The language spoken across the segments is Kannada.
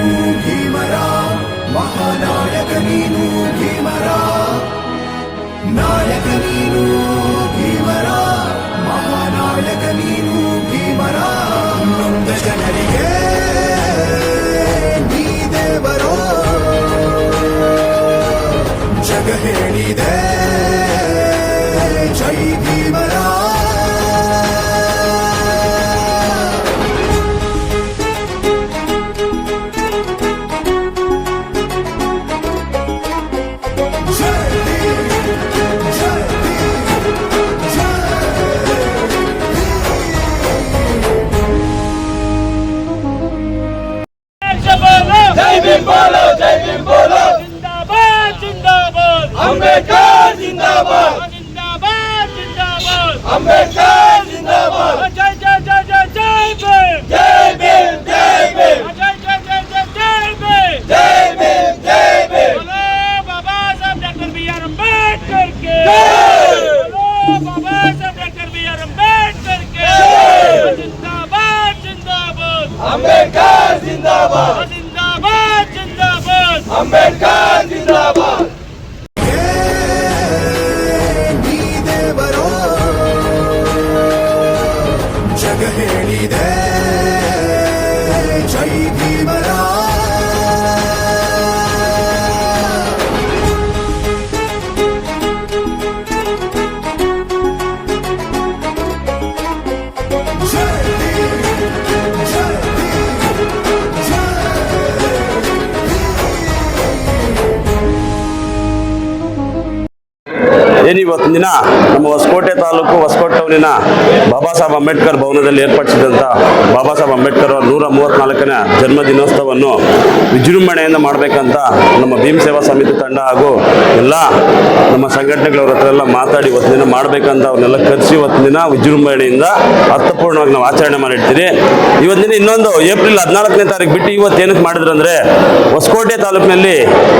ನೀನು ಭೀಮರ ಮಹಾನಾಯಕ ನೀನು ಭೀಮರ. ನಾಯಕ ನೀನು ಭೀಮರ ಮಹಾನಾಯಕ ಜೈ ಏನಿವತ್ತಿನ ದಿನ? ನಮ್ಮ ಹೊಸಕೋಟೆ ತಾಲೂಕು ಹೊಸಕೋಟೆ ಟೌನಿನ ಬಾಬಾ ಸಾಹೇಬ್ ಅಂಬೇಡ್ಕರ್ ಭವನದಲ್ಲಿ ಏರ್ಪಡಿಸಿದಂಥ ಬಾಬಾ ಸಾಹೇಬ್ ಅಂಬೇಡ್ಕರ್ ಅವರ ನೂರ ಮೂವತ್ತ್ನಾಲ್ಕನೇ ಜನ್ಮ ದಿನೋತ್ಸವವನ್ನು ವಿಜೃಂಭಣೆಯಿಂದ ಮಾಡಬೇಕಂತ ನಮ್ಮ ಭೀಮ್ ಸೇವಾ ಸಮಿತಿ ತಂಡ ಹಾಗೂ ಎಲ್ಲ ನಮ್ಮ ಸಂಘಟನೆಗಳವ್ರ ಹತ್ರ ಎಲ್ಲ ಮಾತಾಡಿ ಇವತ್ತಿನ ದಿನ ಮಾಡಬೇಕಂತ ಅವ್ರನ್ನೆಲ್ಲ ಕರೆಸಿ ಇವತ್ತಿನ ದಿನ ವಿಜೃಂಭಣೆಯಿಂದ ಅರ್ಥಪೂರ್ಣವಾಗಿ ನಾವು ಆಚರಣೆ ಮಾಡಿರ್ತೀವಿ. ಇವತ್ತಿನ ಇನ್ನೊಂದು ಏಪ್ರಿಲ್ ಹದಿನಾಲ್ಕನೇ ತಾರೀಕು ಬಿಟ್ಟು ಇವತ್ತು ಏನಕ್ಕೆ ಮಾಡಿದ್ರು ಅಂದರೆ ಹೊಸಕೋಟೆ ತಾಲೂಕಿನಲ್ಲಿ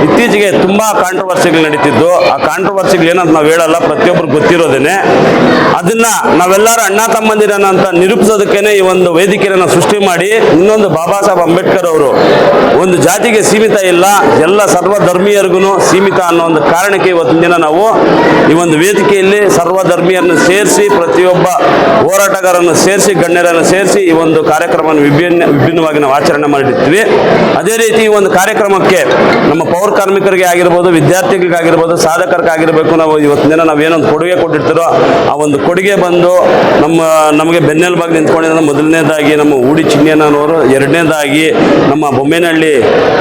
ಇತ್ತೀಚೆಗೆ ತುಂಬಾ ಕಾಂಟ್ರವರ್ಸಿಗಳು ನಡೀತಿದ್ದು. ಆ ಕಾಂಟ್ರವರ್ಸಿಗಳು ಏನಂತ ನಾವು ಹೇಳಲ್ಲ ಪ್ರತಿಯೊಬ್ಬರು ಗೊತ್ತಿರೋದೇನೆ. ಅದನ್ನ ನಾವೆಲ್ಲರೂ ಅಣ್ಣ ತಮ್ಮಂದಿರನ ಅಂತ ನಿರೂಪಿಸೋದಕ್ಕೇನೆ ಈ ಒಂದು ವೇದಿಕೆಯನ್ನು ಸೃಷ್ಟಿ ಮಾಡಿ, ಇನ್ನೊಂದು ಬಾಬಾ ಸಾಹೇಬ್ ಅಂಬೇಡ್ಕರ್ ಅವರು ಒಂದು ಜಾತಿಗೆ ಸೀಮಿತ ಇಲ್ಲ, ಎಲ್ಲ ಸರ್ವ ಧರ್ಮೀಯರಿಗೂ ಸೀಮಿತ ಅನ್ನೋ ಒಂದು ಕಾರಣಕ್ಕೆ ಇವತ್ತಿನ ದಿನ ನಾವು ಈ ಒಂದು ವೇದಿಕೆಯಲ್ಲಿ ಸರ್ವ ಧರ್ಮೀಯರನ್ನು ಸೇರಿಸಿ, ಪ್ರತಿಯೊಬ್ಬ ಹೋರಾಟಗಾರರನ್ನು ಸೇರಿಸಿ, ಗಣ್ಯರನ್ನು ಸೇರಿಸಿ ಈ ಒಂದು ಕಾರ್ಯಕ್ರಮವನ್ನು ವಿಭಿನ್ನ, ವಿಭಿನ್ನವಾಗಿ ನಾವು ಆಚರಣೆ ಮಾಡಿರ್ತೀವಿ. ಅದೇ ರೀತಿ ಈ ಒಂದು ಕಾರ್ಯಕ್ರಮಕ್ಕೆ ನಮ್ಮ ಪೌರ ಕಾರ್ಮಿಕರಿಗೆ ಆಗಿರ್ಬೋದು, ವಿದ್ಯಾರ್ಥಿಗಳಿಗಾಗಿರ್ಬೋದು, ಸಾಧಕರಿಗಾಗಿರ್ಬೇಕು, ನಾವು ಇವತ್ತಿನ ದಿನ ನಾವೇನೊಂದು ಕೊಡುಗೆ ಕೊಟ್ಟಿರ್ತೀರೋ ಆ ಒಂದು ಕೊಡುಗೆ ಬಂದು ನಮ್ಮ, ನಮಗೆ ಬೆನ್ನೆಲುಬಾಗಿ ನಿಂತ್ಕೊಂಡಿರೋ ಮೊದಲನೇದಾಗಿ ನಮ್ಮ ಊಡಿ ಚಿನ್ನಣ್ಣನವರು ಎರಡನೇದಾಗಿ ನಮ್ಮ ಬೊಮ್ಮೇನಹಳ್ಳಿ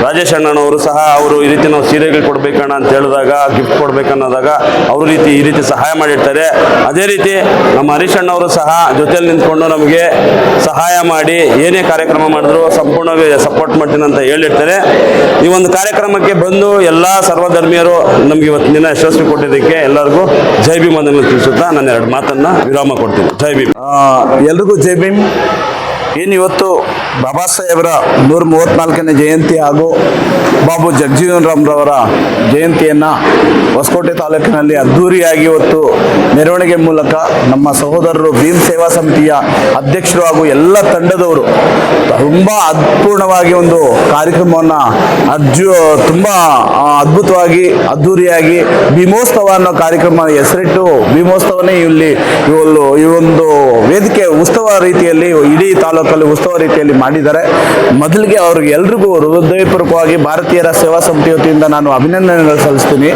ರಾಜೇಶ್ ಅಣ್ಣನವರು ಸಹ ಅವರು ಈ ರೀತಿ ನಾವು ಸೀರೆಗಳು ಕೊಡಬೇಕಣ್ಣ ಅಂತ ಹೇಳಿದಾಗ ಗಿಫ್ಟ್ ಕೊಡ್ಬೇಕನ್ನೋದಾಗ ಅವ್ರ ರೀತಿ, ಈ ರೀತಿ ಸಹಾಯ ಮಾಡಿರ್ತಾರೆ. ಅದೇ ರೀತಿ ನಮ್ಮ ಹರೀಶ್ ಅಣ್ಣವರು ಸಹ ಜೊತೆಯಲ್ಲಿ ನಿಂತ್ಕೊಂಡು ನಮಗೆ ಸಹಾಯ ಮಾಡಿ ಏನೇ ಕಾರ್ಯಕ್ರಮ ಮಾಡಿದ್ರು ಸಂಪೂರ್ಣವಾಗಿ ಸಪೋರ್ಟ್ ಮಾಡ್ತೀನಿ ಅಂತ ಹೇಳಿರ್ತಾರೆ. ಈ ಒಂದು ಕಾರ್ಯಕ್ರಮಕ್ಕೆ ಬಂದು ಎಲ್ಲ ಸರ್ವಧರ್ಮೀಯರು ನಮಗೆ ಇವತ್ತಿನ ಯಶಸ್ವಿ ಕೊಟ್ಟಿದ್ದಕ್ಕೆ ಎಲ್ಲರಿಗೂ ಜೈ ಭೀಮ್ ಅಂತ ತಿಳಿಸುತ್ತಾ ನಾನು ಎರಡು ಮಾತನ್ನ ವಿರಾಮ ಕೊಡ್ತೀನಿ. ಜೈ ಭೀಮ್. ಎಲ್ರಿಗೂ ಜೈ ಭೀಮ್. ಏನು ಇವತ್ತು ಬಾಬಾ ಸಾಹೇಬರ ನೂರ ಮೂವತ್ನಾಲ್ಕನೇ ಜಯಂತಿ ಹಾಗೂ ಬಾಬು ಜಗಜೀವನ್ ರಾಮ್ರವರ ಜಯಂತಿಯನ್ನು ಹೊಸಕೋಟೆ ತಾಲೂಕಿನಲ್ಲಿ ಅದ್ಧೂರಿಯಾಗಿ ಇವತ್ತು ಮೆರವಣಿಗೆ ಮೂಲಕ ನಮ್ಮ ಸಹೋದರರು ಭೀಮ್ ಸೇವಾ ಸಮಿತಿಯ ಅಧ್ಯಕ್ಷರು ಹಾಗೂ ಎಲ್ಲ ತಂಡದವರು ತುಂಬ ಅದ್ಪೂರ್ಣವಾಗಿ ಒಂದು ಕಾರ್ಯಕ್ರಮವನ್ನು ಅಜ್ಜು ತುಂಬ ಅದ್ಭುತವಾಗಿ ಅದ್ಧೂರಿಯಾಗಿ ಭೀಮೋತ್ಸವ ಅನ್ನೋ ಕಾರ್ಯಕ್ರಮ ಹೆಸರಿಟ್ಟು ಭೀಮೋತ್ಸವನೇ ಇಲ್ಲಿ ಇವಳು ಈ ಒಂದು ವೇದಿಕೆ ಉತ್ಸವ ರೀತಿಯಲ್ಲಿ ಇಡೀ ತಾಲೂಕಲ್ಲಿ ಉತ್ಸವ ರೀತಿಯಲ್ಲಿ ಮಾಡಿದ್ದಾರೆ. ಮೊದಲಿಗೆ ಅವ್ರಿಗೆ ಎಲ್ರಿಗೂ ಹೃದಯಪೂರ್ವಕವಾಗಿ ಭಾರತೀಯರ ಸೇವಾ ಸಮಿತಿ ವತಿಯಿಂದ ನಾನು ಅಭಿನಂದನೆಗಳು ಸಲ್ಲಿಸ್ತೀನಿ.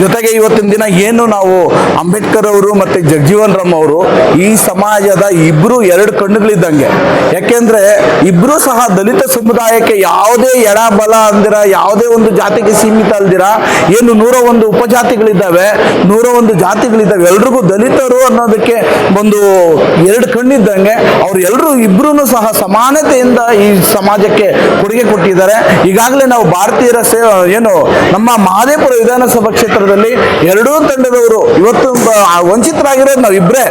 ಜೊತೆಗೆ ಇವತ್ತಿನ ದಿನ ಏನು ನಾವು ಅಂಬೇಡ್ಕರ್ ಅವರು ಮತ್ತು ಜಗಜೀವನ್ ರಾಮ್ ಅವರು ಈ ಸಮಾಜದ ಇಬ್ಬರು ಎರಡು ಕಣ್ಣುಗಳಿದ್ದಂಗೆ. ಯಾಕೆಂದ್ರೆ ಇಬ್ರು ಸಹ ದಲಿತ ಸಮುದಾಯಕ್ಕೆ ಯಾವುದೇ ಎಡ ಬಲ ಅಂದಿರ, ಯಾವುದೇ ಒಂದು ಜಾತಿಗೆ ಸೀಮಿತ ಅಲ್ದಿರ ಏನು ನೂರ ಒಂದು ಉಪಜಾತಿಗಳಿದ್ದಾವೆ, ನೂರ ಒಂದು ಜಾತಿಗಳಿದ್ದಾವೆ, ಎಲ್ರಿಗೂ ದಲಿತರು ಅನ್ನೋದಕ್ಕೆ ಒಂದು ಎರಡು ಕಣ್ಣಿದ್ದಂಗೆ, ಅವ್ರು ಎಲ್ಲರೂ ಇಬ್ರು ಸಹ ಸಮಾನತೆಯಿಂದ ಈ ಸಮಾಜಕ್ಕೆ ಕೊಡುಗೆ ಕೊಟ್ಟಿದ್ದಾರೆ. ಈಗಾಗಲೇ ನಾವು ಭಾರತೀಯರ ಸೇ, ಏನು ನಮ್ಮ ಮಹದೇಪುರ ವಿಧಾನಸಭಾ ಕ್ಷೇತ್ರದಲ್ಲಿ ಎರಡೂ ತಂಡದವರು ಇವತ್ತು ವಂಚಿತರಾಗಿರೋದು ನಾವು ಇಬ್ಬರೇ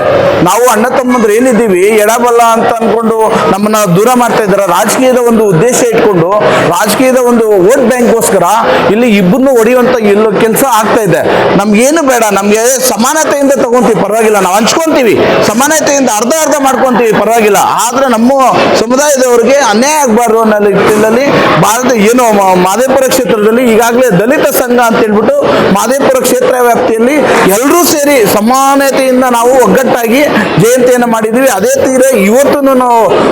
ನಾವು ಅಣ್ಣ ತಮ್ಮಂದ್ರೆ ಏನಿದ್ದೀವಿ, ಎಡಬಲ್ಲ ಅಂತ ಅನ್ಕೊಂಡು ನಮ್ಮನ್ನ ದೂರ ಮಾಡ್ತಾ ಇದ್ದಾರೆ. ರಾಜಕೀಯದ ಒಂದು ಉದ್ದೇಶ ಇಟ್ಕೊಂಡು, ರಾಜಕೀಯದ ಒಂದು ವೋಟ್ ಬ್ಯಾಂಕ್ಗೋಸ್ಕರ ಇಲ್ಲಿ ಇಬ್ಬರನ್ನು ಹೊಡೆಯುವಂತ ಇಲ್ಲೋ ಕೆಲಸ ಆಗ್ತಾ ಇದೆ. ನಮ್ಗೇನು ಬೇಡ, ನಮ್ಗೆ ಸಮಾನತೆಯಿಂದ ತಗೊಂತೀವಿ, ಪರವಾಗಿಲ್ಲ. ನಾವು ಹಂಚ್ಕೊಂತೀವಿ. ಸಮಾನತೆಯಿಂದ ಅರ್ಧ ಅರ್ಧ ಮಾಡ್ಕೊಂತೀವಿ, ಪರವಾಗಿಲ್ಲ. ಆದ್ರೆ ನಮ್ಮ ಸಮುದಾಯದವರಿಗೆ ಅನ್ಯಾಯ ಆಗಬಾರ್ದು ಅನ್ನೋ ನಿಟ್ಟಿನಲ್ಲಿ ಭಾರತ ಏನು ಮಾದೇಪುರ ಕ್ಷೇತ್ರದಲ್ಲಿ ಈಗಾಗಲೇ ದಲಿತ ಸಂಘ ಅಂತ ಹೇಳ್ಬಿಟ್ಟು ಮಾದೇಪುರ ಕ್ಷೇತ್ರ ವ್ಯಾಪ್ತಿಯಲ್ಲಿ ಎಲ್ಲರೂ ಸೇರಿ ಸಮಾನತೆಯಿಂದ ನಾವು ಒಗ್ಗಟ್ಟಾಗಿ ಜಯಂತಿಯನ್ನು ಮಾಡಿದ್ದೀವಿ. ಅದೇ ತೀರ ಇವತ್ತು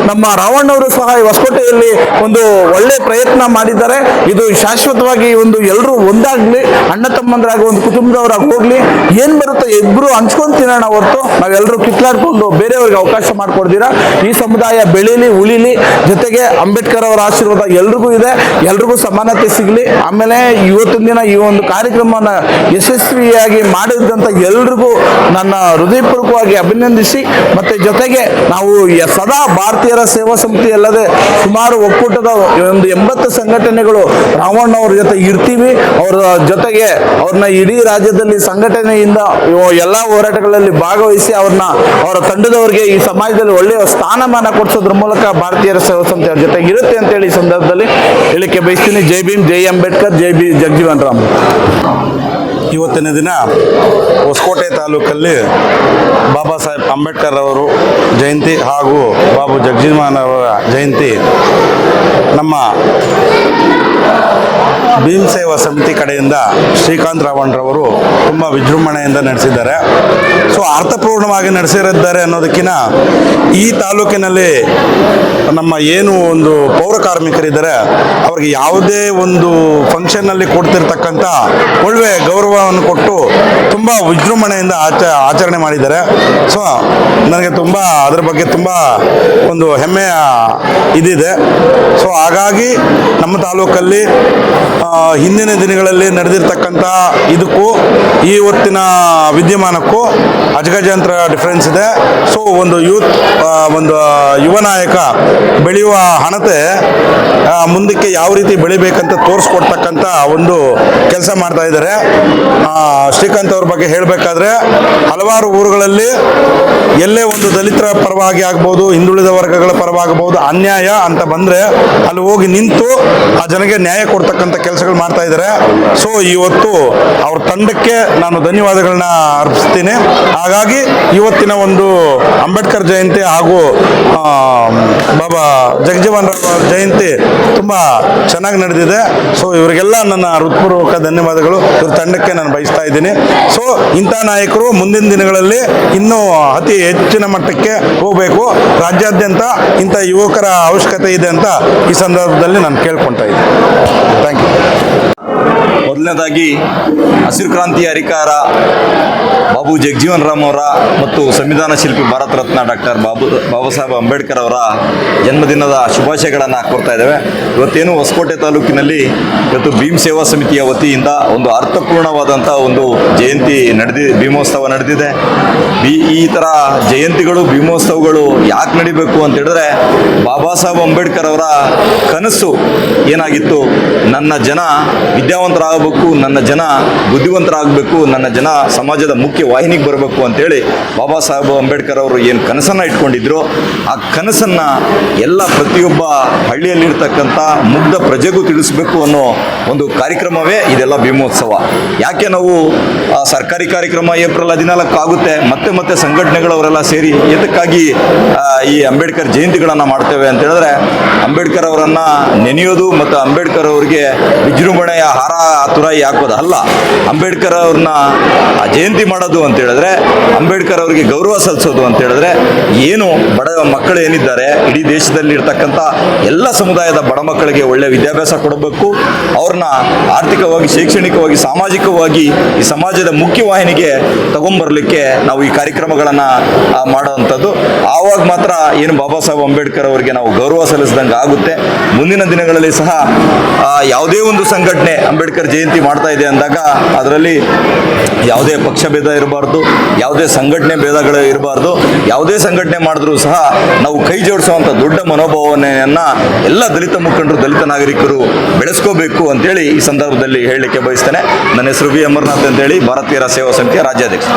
ನಮ್ಮ ರಾವಣ್ಣವರು ಸಹ ಈ ಹೊಸಕೋಟೆಯಲ್ಲಿ ಒಂದು ಒಳ್ಳೆ ಪ್ರಯತ್ನ ಮಾಡಿದ್ದಾರೆ. ಇದು ಶಾಶ್ವತವಾಗಿ ಒಂದು ಎಲ್ಲರೂ ಒಂದಾಗ್ಲಿ, ಅಣ್ಣ ತಮ್ಮಂದ್ರಾಗಿ ಒಂದು ಕುಟುಂಬದವರಾಗಿ ಹೋಗ್ಲಿ, ಏನ್ ಬರುತ್ತೆ ಇಬ್ರು ಹಂಚ್ಕೊಂಡ್ ತಿನ್ನೋಣ ಹೊರತು ನಾವೆಲ್ಲರೂ ಕಿತ್ಲಾಡ್ಕೊಂಡು ಬೇರೆಯವ್ರಿಗೆ ಅವಕಾಶ ಮಾಡ್ಕೊಡ್ತೀರಾ? ಈ ಸಮುದಾಯ ಬೆಳೀಲಿ, ಉಳಿಲಿ, ಜೊತೆಗೆ ಅಂಬೇಡ್ಕರ್ ಅವರ ಆಶೀರ್ವಾದ ಎಲ್ರಿಗೂ ಇದೆ. ಎಲ್ರಿಗೂ ಸಮಾನತೆ ಸಿಗಲಿ. ಆಮೇಲೆ ಇವತ್ತಿನ ದಿನ ಈ ಒಂದು ಕಾರ್ಯಕ್ರಮನ ಯಶಸ್ವಿಯಾಗಿ ಮಾಡಿದಂಥ ಎಲ್ರಿಗೂ ನನ್ನ ಹೃದಯಪೂರ್ವಕವಾಗಿ ಅಭಿನಂದಿಸಿ, ಮತ್ತು ಜೊತೆಗೆ ನಾವು ಸದಾ ಭಾರತೀಯರ ಸೇವಾ ಸಮಿತಿ ಅಲ್ಲದೆ ಸುಮಾರು ಒಕ್ಕೂಟದ ಒಂದು ಎಂಬತ್ತು ಸಂಘಟನೆಗಳು ರಾವಣ್ಣ ಅವ್ರ ಜೊತೆ ಇರ್ತೀವಿ. ಅವರ ಜೊತೆಗೆ ಅವ್ರನ್ನ ಇಡೀ ರಾಜ್ಯದಲ್ಲಿ ಸಂಘಟನೆಯಿಂದ ಎಲ್ಲ ಹೋರಾಟಗಳಲ್ಲಿ ಭಾಗವಹಿಸಿ ಅವ್ರನ್ನ ಅವರ ತಂಡದವರಿಗೆ ಈ ಸಮಾಜದಲ್ಲಿ ಒಳ್ಳೆಯ ಸ್ಥಾನಮಾನ ಕೊಡಿಸೋದ್ರ ಮೂಲಕ ಭಾರತೀಯರ ಸೇವಾ ಸಮಿತಿ ಅವ್ರ ಜೊತೆ ಇರುತ್ತೆ ಅಂತೇಳಿ ಈ ಸಂದರ್ಭದಲ್ಲಿ ಹೇಳಿಕೆ ಬಯಸ್ತೀನಿ. ಜೈ ಭೀಮ್, ಜೈ ಅಂಬೇಡ್ಕರ್, ಜೈ ಬಿ ಜಗಜೀವನ್ ರಾಮ್ ಇವತ್ತಿನ ದಿನ ಹೊಸಕೋಟೆ ತಾಲೂಕಲ್ಲಿ ಬಾಬಾ ಸಾಹೇಬ್ ಅಂಬೇಡ್ಕರ್ ಅವರು ಜಯಂತಿ ಹಾಗೂ ಬಾಬು ಜಗಜೀವನ್ ಅವರ ಜಯಂತಿ ನಮ್ಮ ಭೀಮ್ ಸೇವಾ ಸಮಿತಿ ಕಡೆಯಿಂದ ಶ್ರೀಕಾಂತ್ ರಾವಣ್ರವರು ತುಂಬ ವಿಜೃಂಭಣೆಯಿಂದ ನಡೆಸಿದ್ದಾರೆ. ಸೊ, ಅರ್ಥಪೂರ್ಣವಾಗಿ ನಡೆಸಿರಿದ್ದಾರೆ ಅನ್ನೋದಕ್ಕಿಂತ ಈ ತಾಲೂಕಿನಲ್ಲಿ ನಮ್ಮ ಏನು ಒಂದು ಪೌರ ಕಾರ್ಮಿಕರಿದ್ದಾರೆ, ಅವ್ರಿಗೆ ಯಾವುದೇ ಒಂದು ಫಂಕ್ಷನ್ನಲ್ಲಿ ಕೊಡ್ತಿರ್ತಕ್ಕಂಥ ಒಳ್ಳೆ ಗೌರವವನ್ನು ಕೊಟ್ಟು ತುಂಬ ವಿಜೃಂಭಣೆಯಿಂದ ಆಚ, ಆಚರಣೆ ಮಾಡಿದ್ದಾರೆ. ಸೊ, ನನಗೆ ತುಂಬ, ಅದರ ಬಗ್ಗೆ ತುಂಬ ಒಂದು ಹೆಮ್ಮೆಯ ಇದಿದೆ. ಸೊ, ಹಾಗಾಗಿ ನಮ್ಮ ತಾಲೂಕಲ್ಲಿ ಆ, ಹಿಂದಿನ ದಿನಗಳಲ್ಲಿ ನಡೆದಿರ್ತಕ್ಕಂಥ ಇದಕ್ಕೂ ಈ ಹೊತ್ತಿನ ವಿದ್ಯಮಾನಕ್ಕೂ ಅಜಗಜಾಂತರ ಡಿಫ್ರೆನ್ಸ್ ಇದೆ. ಸೊ ಒಂದು ಯೂತ್ ಒಂದು ಯುವ ನಾಯಕ ಬೆಳೆಯುವ ಹಣತೆ ಮುಂದಕ್ಕೆ ಯಾವ ರೀತಿ ಬೆಳಿಬೇಕಂತ ತೋರಿಸ್ಕೊಡ್ತಕ್ಕಂಥ ಒಂದು ಕೆಲಸ ಮಾಡ್ತಾ ಇದ್ದಾರೆ. ಶ್ರೀಕಾಂತ್ ಅವ್ರ ಬಗ್ಗೆ ಹೇಳಬೇಕಾದ್ರೆ ಹಲವಾರು ಊರುಗಳಲ್ಲಿ ಎಲ್ಲೇ ಒಂದು ದಲಿತರ ಪರವಾಗಿ ಆಗ್ಬೋದು ಹಿಂದುಳಿದ ವರ್ಗಗಳ ಪರವಾಗಬಹುದು ಅನ್ಯಾಯ ಅಂತ ಬಂದ್ರೆ ಅಲ್ಲಿ ಹೋಗಿ ನಿಂತು ಆ ಜನಗೆ ನ್ಯಾಯ ಕೊಡ್ತಕ್ಕಂಥ ಕೆಲಸಗಳು ಮಾಡ್ತಾ ಇದ್ದಾರೆ. ಸೊ ಇವತ್ತು ಅವ್ರ ತಂಡಕ್ಕೆ ನಾನು ಧನ್ಯವಾದಗಳನ್ನ ಅರ್ಪಿಸ್ತೀನಿ. ಹಾಗಾಗಿ ಇವತ್ತಿನ ಒಂದು ಅಂಬೇಡ್ಕರ್ ಜಯಂತಿ ಹಾಗೂ ಬಾಬಾ ಜಗಜೀವನ್ ರಾವ್ ಜಯಂತಿ ತುಂಬ ಚೆನ್ನಾಗಿ ನಡೆದಿದೆ. ಸೊ ಇವರಿಗೆಲ್ಲ ನನ್ನ ಹೃತ್ಪೂರ್ವಕ ಧನ್ಯವಾದಗಳು. ಇವ್ರ ತಂಡಕ್ಕೆ ನಾನು ಬಯಸ್ತಾ ಇದ್ದೀನಿ. ಸೊ ಇಂಥ ನಾಯಕರು ಮುಂದಿನ ದಿನಗಳಲ್ಲಿ ಇನ್ನೂ ಅತಿ ಹೆಚ್ಚಿನ ಮಟ್ಟಕ್ಕೆ ಹೋಗಬೇಕು. ರಾಜ್ಯಾದ್ಯಂತ ಇಂಥ ಯುವಕರ ಅವಶ್ಯಕತೆ ಇದೆ ಅಂತ ಈ ಸಂದರ್ಭದಲ್ಲಿ ನಾನು ಕೇಳ್ಕೊತಾ ಇದ್ದೀನಿ. ಥ್ಯಾಂಕ್ ಯು ಮೊದಲನೇದಾಗಿ ಹಸಿರು ಕ್ರಾಂತಿಯ ಹರಿಕಾರ ಬಾಬು ಜಗಜೀವನ್ ರಾಮ್ ಅವರ ಮತ್ತು ಸಂವಿಧಾನ ಶಿಲ್ಪಿ ಭಾರತ ರತ್ನ ಡಾಕ್ಟರ್ ಬಾಬು ಬಾಬಾ ಸಾಹೇಬ್ ಅಂಬೇಡ್ಕರ್ ಅವರ ಜನ್ಮದಿನದ ಶುಭಾಶಯಗಳನ್ನು ಕೋರ್ತಾ ಇದ್ದೇವೆ. ಇವತ್ತೇನು ಹೊಸಕೋಟೆ ತಾಲೂಕಿನಲ್ಲಿ ಇವತ್ತು ಭೀಮ್ ಸೇವಾ ಸಮಿತಿಯ ವತಿಯಿಂದ ಒಂದು ಅರ್ಥಪೂರ್ಣವಾದಂಥ ಒಂದು ಜಯಂತಿ ನಡೆದಿ, ಭೀಮೋತ್ಸವ ನಡೆದಿದೆ. ಈ ಥರ ಜಯಂತಿಗಳು, ಭೀಮೋತ್ಸವಗಳು ಯಾಕೆ ನಡಿಬೇಕು ಅಂತ ಹೇಳಿದ್ರೆ ಬಾಬಾ ಸಾಹೇಬ್ ಅಂಬೇಡ್ಕರ್ ಅವರ ಕನಸು ಏನಾಗಿತ್ತು? ನನ್ನ ಜನ ವಿದ್ಯಾವಂತರಾಗಬೇಕು ನನ್ನ ಜನ ಬುದ್ಧಿವಂತರಾಗಬೇಕು, ನನ್ನ ಜನ ಸಮಾಜದ ಮುಖ್ಯ ವಾಹಿನಿಗೆ ಬರಬೇಕು ಅಂತೇಳಿ ಬಾಬಾ ಸಾಹೇಬ್ ಅಂಬೇಡ್ಕರ್ ಅವರು ಏನು ಕನಸನ್ನು ಇಟ್ಕೊಂಡಿದ್ರು, ಆ ಕನಸನ್ನು ಎಲ್ಲ ಪ್ರತಿಯೊಬ್ಬ ಹಳ್ಳಿಯಲ್ಲಿರ್ತಕ್ಕಂಥ ಮುಗ್ಧ ಪ್ರಜೆಗೂ ತಿಳಿಸ್ಬೇಕು ಅನ್ನೋ ಒಂದು ಕಾರ್ಯಕ್ರಮವೇ ಇದೆಲ್ಲ ಭೀಮೋತ್ಸವ. ಯಾಕೆ ನಾವು ಸರ್ಕಾರಿ ಕಾರ್ಯಕ್ರಮ ಏಪ್ರಿಲ್ ಹದಿನಾಲ್ಕು ಆಗುತ್ತೆ, ಮತ್ತೆ ಮತ್ತೆ ಸಂಘಟನೆಗಳವರೆಲ್ಲ ಸೇರಿ ಎದಕ್ಕಾಗಿ ಈ ಅಂಬೇಡ್ಕರ್ ಜಯಂತಿಗಳನ್ನು ಮಾಡ್ತೇವೆ ಅಂತ ಹೇಳಿದ್ರೆ ಅಂಬೇಡ್ಕರ್ ಅವರನ್ನು ನೆನೆಯೋದು ಮತ್ತು ಅಂಬೇಡ್ಕರ್ ಅವರಿಗೆ ವಿಜೃಂಭಣೆಯ ಹಾರ ತುರಾಯಿ ಹಾಕೋದು ಅಲ್ಲ. ಅಂಬೇಡ್ಕರ್ ಅವ್ರನ್ನ ಜಯಂತಿ ಮಾಡೋದು ಅಂತ ಹೇಳಿದ್ರೆ, ಅಂಬೇಡ್ಕರ್ ಅವರಿಗೆ ಗೌರವ ಸಲ್ಲಿಸೋದು ಅಂತ ಹೇಳಿದ್ರೆ, ಏನು ಬಡ ಮಕ್ಕಳು ಏನಿದ್ದಾರೆ, ಇಡೀ ದೇಶದಲ್ಲಿ ಇರ್ತಕ್ಕಂಥ ಎಲ್ಲ ಸಮುದಾಯದ ಬಡ ಮಕ್ಕಳಿಗೆ ಒಳ್ಳೆ ವಿದ್ಯಾಭ್ಯಾಸ ಕೊಡಬೇಕು. ಅವ್ರನ್ನ ಆರ್ಥಿಕವಾಗಿ, ಶೈಕ್ಷಣಿಕವಾಗಿ, ಸಾಮಾಜಿಕವಾಗಿ ಈ ಸಮಾಜದ ಮುಖ್ಯವಾಹಿನಿಗೆ ತಗೊಂಬರ್ಲಿಕ್ಕೆ ನಾವು ಈ ಕಾರ್ಯಕ್ರಮಗಳನ್ನು ಮಾಡುವಂಥದ್ದು. ಆವಾಗ ಮಾತ್ರ ಏನು ಬಾಬಾ ಸಾಹೇಬ್ ಅಂಬೇಡ್ಕರ್ ಅವರಿಗೆ ನಾವು ಗೌರವ ಸಲ್ಲಿಸಿದಂಗೆ ಆಗುತ್ತೆ. ಮುಂದಿನ ದಿನಗಳಲ್ಲಿ ಸಹ ಯಾವುದೇ ಒಂದು ಸಂಘಟನೆ ಅಂಬೇಡ್ಕರ್ ಜಯಂತಿ ಮಾಡ್ತಾ ಇದೆ ಅಂದಾಗ ಅದರಲ್ಲಿ ಯಾವುದೇ ಪಕ್ಷ ಭೇದ ಇರಬಾರ್ದು, ಯಾವುದೇ ಸಂಘಟನೆ ಭೇದಗಳು ಇರಬಾರ್ದು, ಯಾವುದೇ ಸಂಘಟನೆ ಮಾಡಿದ್ರೂ ಸಹ ನಾವು ಕೈ ಜೋಡಿಸುವಂಥ ದೊಡ್ಡ ಮನೋಭಾವನೆಯನ್ನು ಎಲ್ಲ ದಲಿತ ಮುಖಂಡರು, ದಲಿತ ನಾಗರಿಕರು ಬೆಳೆಸ್ಕೋಬೇಕು ಅಂತೇಳಿ ಈ ಸಂದರ್ಭದಲ್ಲಿ ಹೇಳಲಿಕ್ಕೆ ಬಯಸ್ತೇನೆ. ನನ್ನ ಹೆಸರು ವಿ. ಅಮರನಾಥ್ ಅಂತೇಳಿ, ಭಾರತೀಯರ ಸೇವಾ ಸಮಿತಿಯ ರಾಜ್ಯಾಧ್ಯಕ್ಷ.